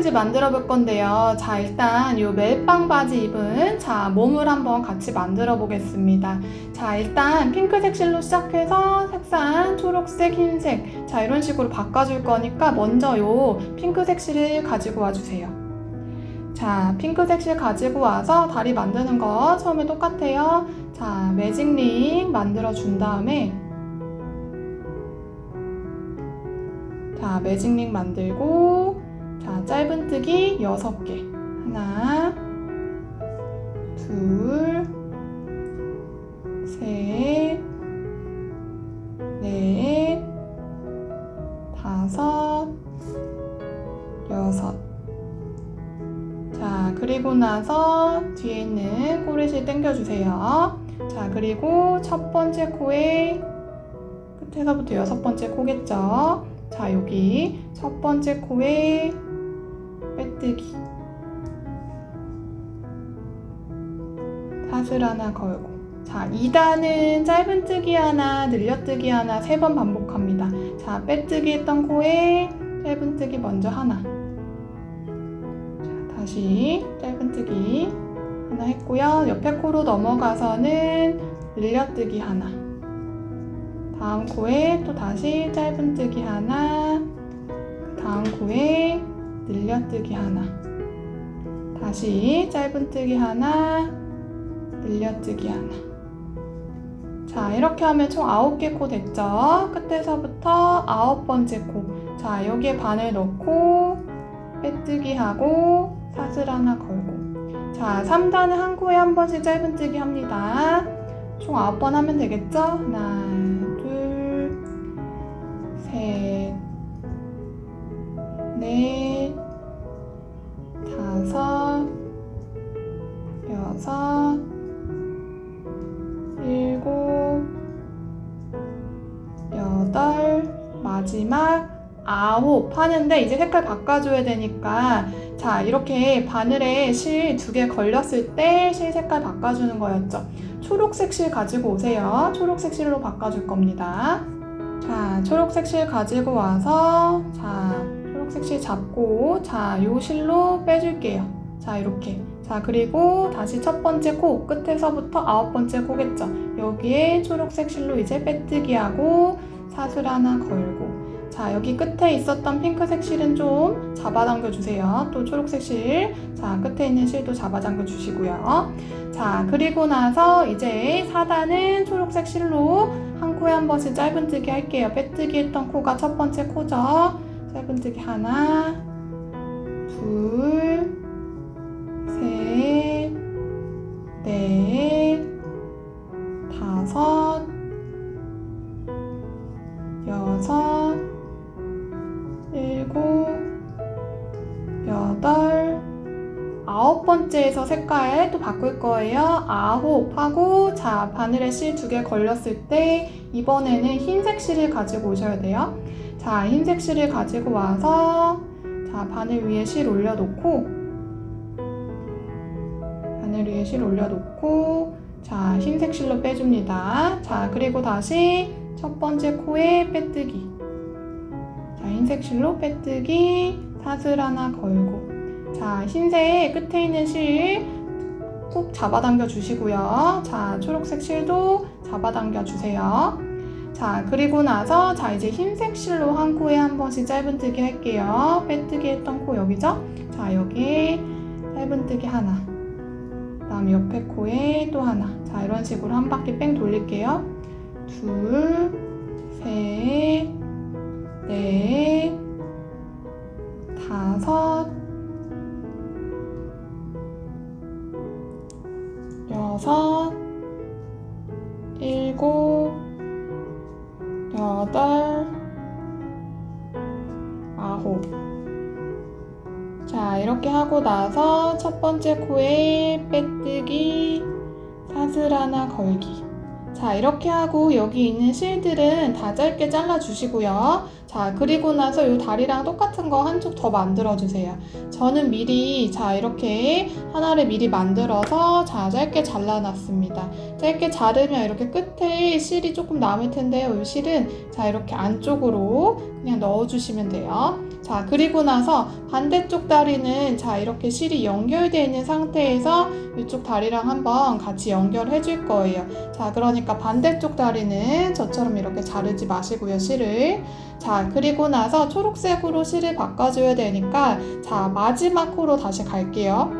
휴지 만들어 볼 건데요. 자, 일단 요 멜빵 바지 입은 자, 몸을 한번 같이 만들어 보겠습니다. 자, 일단 핑크색 실로 시작해서 색상 초록색, 흰색 자, 이런 식으로 바꿔 줄 거니까 먼저 요 핑크색 실을 가지고 와 주세요. 자, 핑크색 실 가지고 와서 다리 만드는 거 처음에 똑같아요. 자, 매직링 만들어 준 다음에 자, 매직링 만들고 자, 짧은뜨기 6개. 하나, 둘, 셋, 넷, 다섯, 여섯. 자, 그리고 나서 뒤에 있는 꼬리실 당겨주세요. 자, 그리고 첫 번째 코에 끝에서부터 여섯 번째 코겠죠? 자, 여기 첫 번째 코에 빼 뜨기. 사슬 하나 걸고. 자, 2단은 짧은뜨기 하나, 늘려뜨기 하나 세 번 반복합니다. 자, 빼뜨기 했던 코에 짧은뜨기 먼저 하나. 자, 다시 짧은뜨기 하나 했고요. 옆에 코로 넘어가서는 늘려뜨기 하나. 다음 코에 또 다시 짧은뜨기 하나. 그 다음 코에 늘려뜨기 하나. 다시 짧은뜨기 하나. 늘려뜨기 하나. 자, 이렇게 하면 총 9개 코 됐죠? 끝에서부터 아홉 번째 코. 자, 여기에 바늘 넣고 빼뜨기 하고 사슬 하나 걸고. 자, 3단은 한 코에 한 번씩 짧은뜨기 합니다. 총 9번 하면 되겠죠? 하나, 둘, 셋, 넷, 다섯, 여섯, 일곱, 여덟, 마지막 아홉 하는데 이제 색깔 바꿔줘야 되니까 자 이렇게 바늘에 실 두 개 걸렸을 때 실 색깔 바꿔주는 거였죠. 초록색 실 가지고 오세요. 초록색 실로 바꿔줄 겁니다. 자 초록색 실 가지고 와서 자 실 잡고 자 요 실로 빼줄게요. 자 이렇게 자 그리고 다시 첫 번째 코 끝에서부터 아홉 번째 코겠죠. 여기에 초록색 실로 이제 빼뜨기 하고 사슬 하나 걸고 자 여기 끝에 있었던 핑크색 실은 좀 잡아당겨 주세요. 또 초록색 실, 자 끝에 있는 실도 잡아당겨 주시고요. 자 그리고 나서 이제 4단은 초록색 실로 한 코에 한 번씩 짧은뜨기 할게요. 빼뜨기 했던 코가 첫 번째 코죠. 짧은뜨기 하나, 둘, 셋, 넷, 다섯, 여섯, 일곱, 여덟, 아홉 번째에서 색깔 또 바꿀 거예요. 아홉 하고 자 바늘에 실 두 개 걸렸을 때 이번에는 흰색 실을 가지고 오셔야 돼요. 자 흰색 실을 가지고 와서 자 바늘 위에 실 올려놓고 바늘 위에 실 올려놓고 자 흰색 실로 빼줍니다. 자 그리고 다시 첫 번째 코에 빼뜨기. 자 흰색 실로 빼뜨기 사슬 하나 걸고. 자, 흰색 끝에 있는 실꾹 잡아당겨 주시고요. 자, 초록색 실도 잡아당겨 주세요. 자, 그리고 나서 자, 이제 흰색 실로 한 코에 한 번씩 짧은뜨기 할게요. 빼뜨기 했던 코 여기죠? 자, 여기 짧은뜨기 하나. 그 다음 옆에 코에 또 하나. 자, 이런 식으로 한 바퀴 뺑 돌릴게요. 둘, 셋, 넷, 다섯, 여섯, 일곱, 여덟, 아홉. 자, 이렇게 하고 나서 첫 번째 코에 빼뜨기, 사슬 하나 걸기. 자, 이렇게 하고 여기 있는 실들은 다 짧게 잘라주시고요. 자, 그리고 나서 이 다리랑 똑같은 거 한쪽 더 만들어주세요. 저는 미리, 자, 이렇게 하나를 미리 만들어서 자, 짧게 잘라놨습니다. 짧게 자르면 이렇게 끝에 실이 조금 남을 텐데요. 이 실은 자, 이렇게 안쪽으로 그냥 넣어주시면 돼요. 자, 자, 그리고 나서 반대쪽 다리는 자, 이렇게 실이 연결되어 있는 상태에서 이쪽 다리랑 한번 같이 연결해 줄 거예요. 자, 그러니까 반대쪽 다리는 저처럼 이렇게 자르지 마시고요, 실을. 자, 그리고 나서 초록색으로 실을 바꿔줘야 되니까 자, 마지막 코로 다시 갈게요.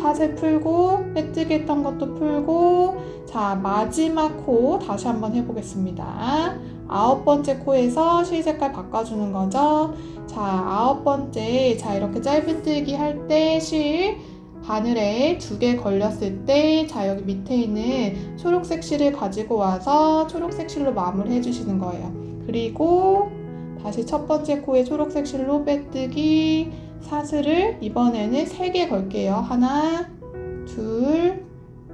사슬 풀고, 빼뜨기 했던 것도 풀고, 자, 마지막 코 다시 한번 해보겠습니다. 아홉 번째 코에서 실 색깔 바꿔주는 거죠. 자, 아홉 번째. 자, 이렇게 짧은뜨기 할 때 실 바늘에 두 개 걸렸을 때, 자, 여기 밑에 있는 초록색 실을 가지고 와서 초록색 실로 마무리 해주시는 거예요. 그리고 다시 첫 번째 코에 초록색 실로 빼뜨기, 사슬을 이번에는 세개 걸게요. 하나, 둘,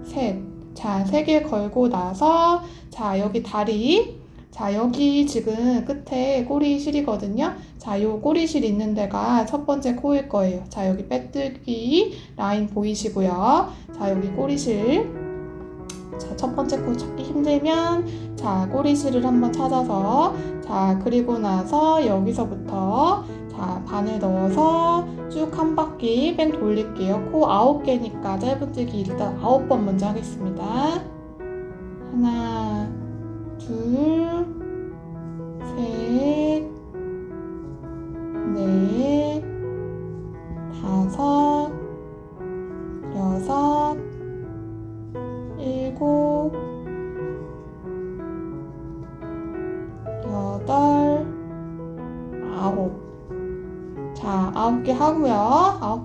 셋. 자, 세개 걸고 나서, 자, 여기 다리. 자, 여기 지금 끝에 꼬리 실이거든요. 자, 요 꼬리 실 있는 데가 첫 번째 코일 거예요. 자, 여기 빼뜨기 라인 보이시고요. 자, 여기 꼬리 실. 자, 첫 번째 코 찾기 힘들면, 자, 꼬리실을 한번 찾아서, 자, 그리고 나서 여기서부터, 자, 바늘 넣어서 쭉 한 바퀴 뺑 돌릴게요. 코 아홉 개니까 짧은뜨기 일단 아홉 번 먼저 하겠습니다. 하나, 둘, 셋, 넷,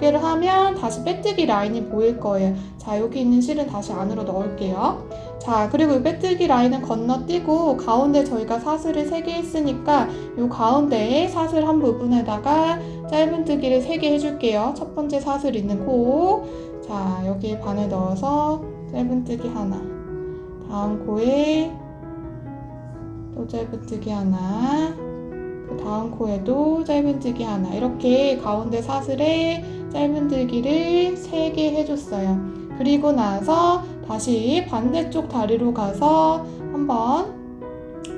개를 하면 다시 빼뜨기 라인이 보일 거예요. 자, 여기 있는 실은 다시 안으로 넣을게요. 자, 그리고 이 빼뜨기 라인은 건너뛰고 가운데 저희가 사슬을 3개 했으니까 이 가운데에 사슬 한 부분에다가 짧은뜨기를 3개 해줄게요. 첫 번째 사슬 있는 코. 자, 여기에 바늘 넣어서 짧은뜨기 하나. 다음 코에 또 짧은뜨기 하나. 그 다음 코에도 짧은뜨기 하나. 이렇게 가운데 사슬에 짧은뜨기를 3개 해줬어요. 그리고 나서 다시 반대쪽 다리로 가서 한번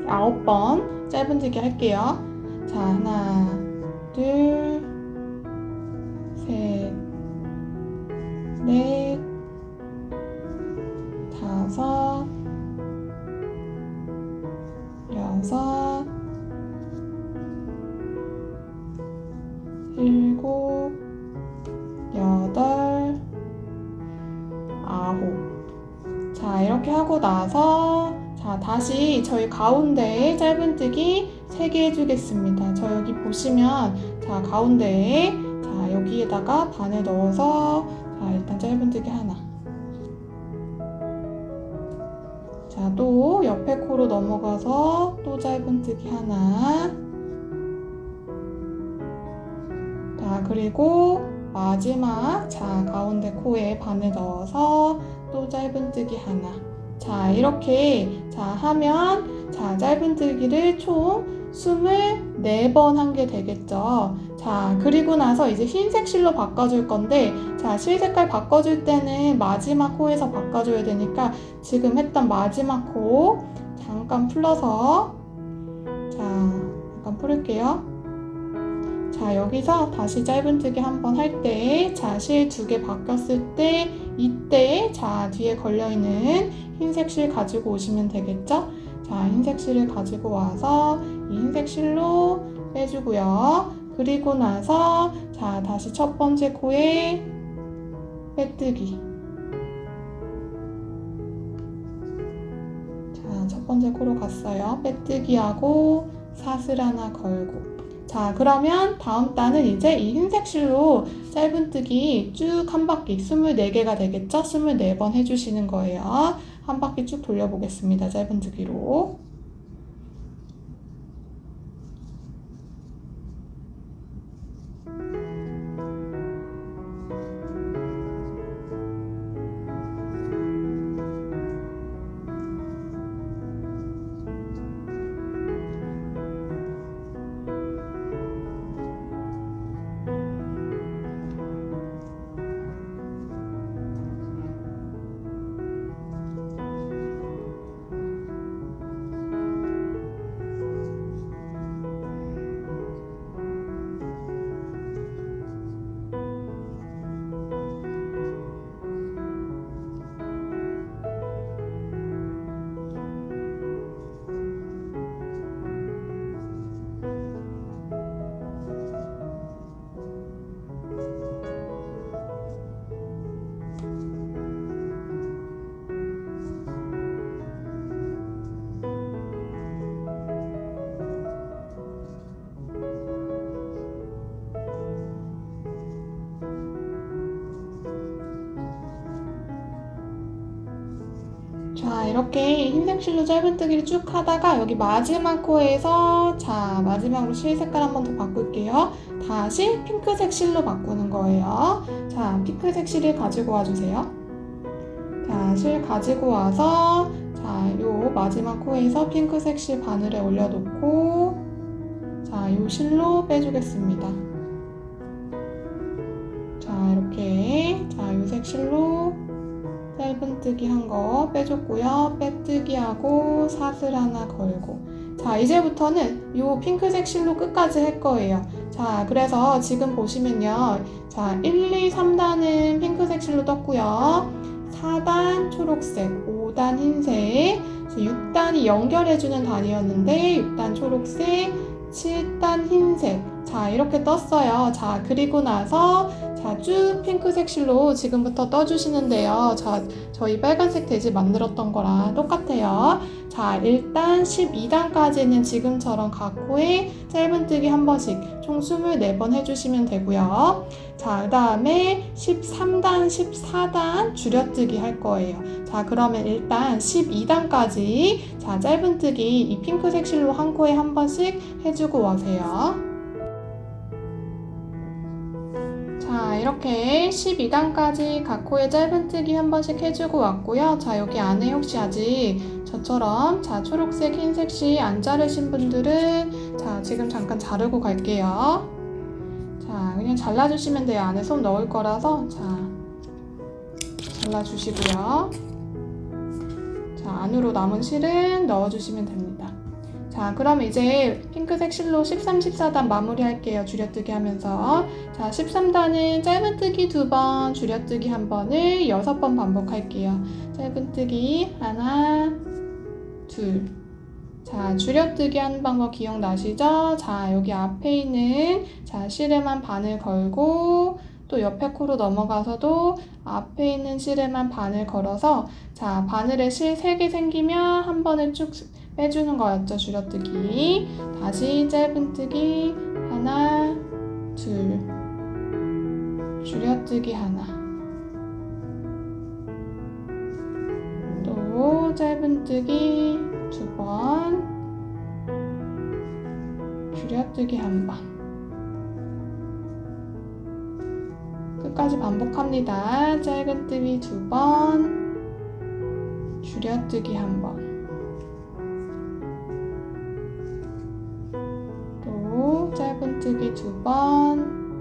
아홉 번 짧은뜨기 할게요. 자, 하나, 둘, 나서 자, 다시 저희 가운데에 짧은뜨기 3개 해주겠습니다. 저 여기 보시면 자, 가운데에 자, 여기에다가 바늘 넣어서 자, 일단 짧은뜨기 하나. 자, 또 옆에 코로 넘어가서 또 짧은뜨기 하나. 자, 그리고 마지막 자, 가운데 코에 바늘 넣어서 또 짧은뜨기 하나. 자, 이렇게 자, 하면 자, 짧은뜨기를 총 24번 한 게 되겠죠. 자, 그리고 나서 이제 흰색 실로 바꿔줄 건데, 자, 실 색깔 바꿔줄 때는 마지막 코에서 바꿔줘야 되니까 지금 했던 마지막 코 잠깐 풀러서 자, 잠깐 풀을게요. 자, 여기서 다시 짧은뜨기 한번 할 때, 자, 실 두 개 바뀌었을 때, 이때, 자, 뒤에 걸려있는 흰색 실 가지고 오시면 되겠죠? 자, 흰색 실을 가지고 와서 이 흰색 실로 빼주고요. 그리고 나서, 자, 다시 첫 번째 코에 빼뜨기. 자, 첫 번째 코로 갔어요. 빼뜨기하고 사슬 하나 걸고. 자, 그러면 다음 단은 이제 이 흰색 실로 짧은뜨기 쭉 한 바퀴 24개가 되겠죠? 24번 해주시는 거예요. 한 바퀴 쭉 돌려보겠습니다. 짧은뜨기로. 자, 이렇게 흰색 실로 짧은뜨기를 쭉 하다가 여기 마지막 코에서 자, 마지막으로 실 색깔 한 번 더 바꿀게요. 다시 핑크색 실로 바꾸는 거예요. 자, 핑크색 실을 가지고 와주세요. 자, 실 가지고 와서 자, 요 마지막 코에서 핑크색 실 바늘에 올려놓고 자, 요 실로 빼주겠습니다. 자, 이렇게 자, 요 색 실로 짧은뜨기 한 거 빼줬고요. 빼뜨기 하고 사슬 하나 걸고 자, 이제부터는 요 핑크색 실로 끝까지 할 거예요. 자, 그래서 지금 보시면요. 자, 1, 2, 3단은 핑크색 실로 떴고요. 4단 초록색, 5단 흰색, 6단이 연결해주는 단이었는데 6단 초록색, 7단 흰색. 자, 이렇게 떴어요. 자, 그리고 나서 자, 쭉 핑크색 실로 지금부터 떠주시는데요. 자, 저희 빨간색 돼지 만들었던 거랑 똑같아요. 자, 일단 12단까지는 지금처럼 각 코에 짧은뜨기 한 번씩 총 24번 해주시면 되고요. 자, 그 다음에 13단, 14단 줄여뜨기 할 거예요. 자, 그러면 일단 12단까지 자, 짧은뜨기 이 핑크색 실로 한 코에 한 번씩 해주고 와세요. 자, 이렇게 12단까지 각 코에 짧은뜨기 한 번씩 해주고 왔고요. 자, 여기 안에 혹시 아직 저처럼 자, 초록색, 흰색 시안 자르신 분들은 자, 지금 잠깐 자르고 갈게요. 자, 그냥 잘라주시면 돼요. 안에 솜 넣을 거라서 자, 잘라주시고요. 자, 안으로 남은 실은 넣어주시면 됩니다. 자, 그럼 이제 핑크색 실로 13, 14단 마무리 할게요. 줄여뜨기 하면서. 자, 13단은 짧은뜨기 두 번, 줄여뜨기 한 번을 여섯 번 반복할게요. 짧은뜨기 하나, 둘. 자, 줄여뜨기 하는 방법 기억나시죠? 자, 여기 앞에 있는 자, 실에만 바늘 걸고 또 옆에 코로 넘어가서도 앞에 있는 실에만 바늘 걸어서 자, 바늘에 실 3개 생기면 한 번을 쭉 빼주는 거였죠. 줄여뜨기. 다시 짧은뜨기 하나, 둘. 줄여뜨기 하나. 또 짧은뜨기 두 번. 줄여뜨기 한 번. 끝까지 반복합니다. 짧은뜨기 두 번. 줄여뜨기 한 번. 두 번,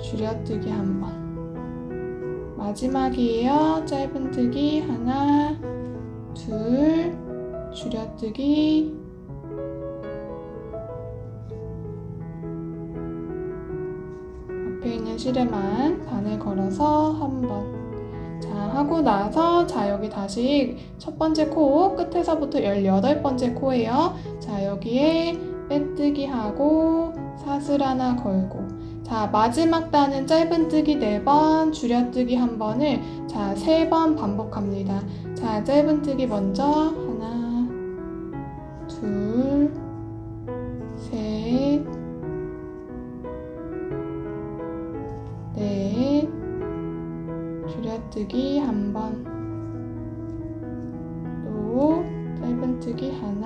줄여뜨기 한 번. 마지막이에요. 짧은뜨기 하나, 둘, 줄여뜨기. 앞에 있는 실에만 바늘 걸어서 한 번. 자, 하고 나서, 자, 여기 다시 첫 번째 코, 끝에서부터 18번째 코예요. 자, 여기에 빼뜨기 하고, 사슬 하나 걸고. 자, 마지막 단은 짧은뜨기 4번, 줄여뜨기 한 번을, 자, 3번 반복합니다. 자, 짧은뜨기 먼저, 하나, 둘, 셋, 넷, 줄여뜨기 한 번, 또 짧은뜨기 하나,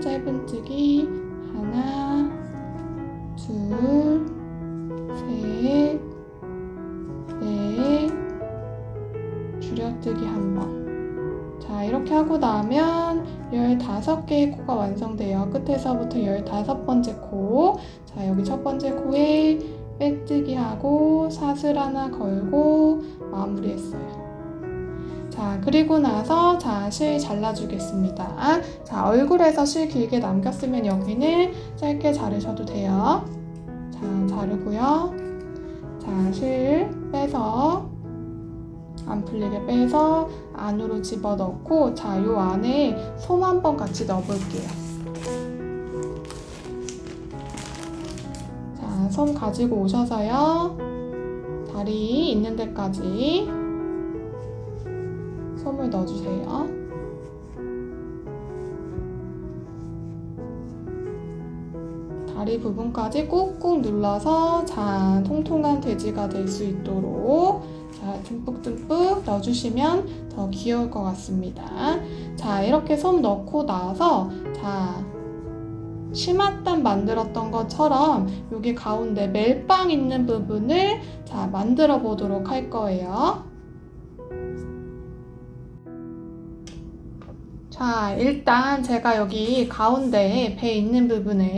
짧은뜨기 하나, 둘, 셋, 넷, 줄여뜨기 한 번. 자, 이렇게 하고 나면 15개의 코가 완성돼요. 끝에서부터 15번째 코. 자, 여기 첫 번째 코에 빼뜨기 하고 사슬 하나 걸고 마무리했어요. 자, 그리고 나서 자, 실 잘라주겠습니다. 자, 얼굴에서 실 길게 남겼으면 여기는 짧게 자르셔도 돼요. 자, 자르고요. 자, 실 빼서 안 풀리게 빼서 안으로 집어넣고 자, 요 안에 솜 한 번 같이 넣어볼게요. 자, 솜 가지고 오셔서요. 다리 있는 데까지 솜을 넣어주세요. 다리 부분까지 꾹꾹 눌러서 자 통통한 돼지가 될 수 있도록 자 듬뿍듬뿍 넣어주시면 더 귀여울 것 같습니다. 자 이렇게 솜 넣고 나서 자 치맛단 만들었던 것처럼 여기 가운데 멜빵 있는 부분을 자 만들어 보도록 할 거예요. 자 일단 제가 여기 가운데 배 있는 부분을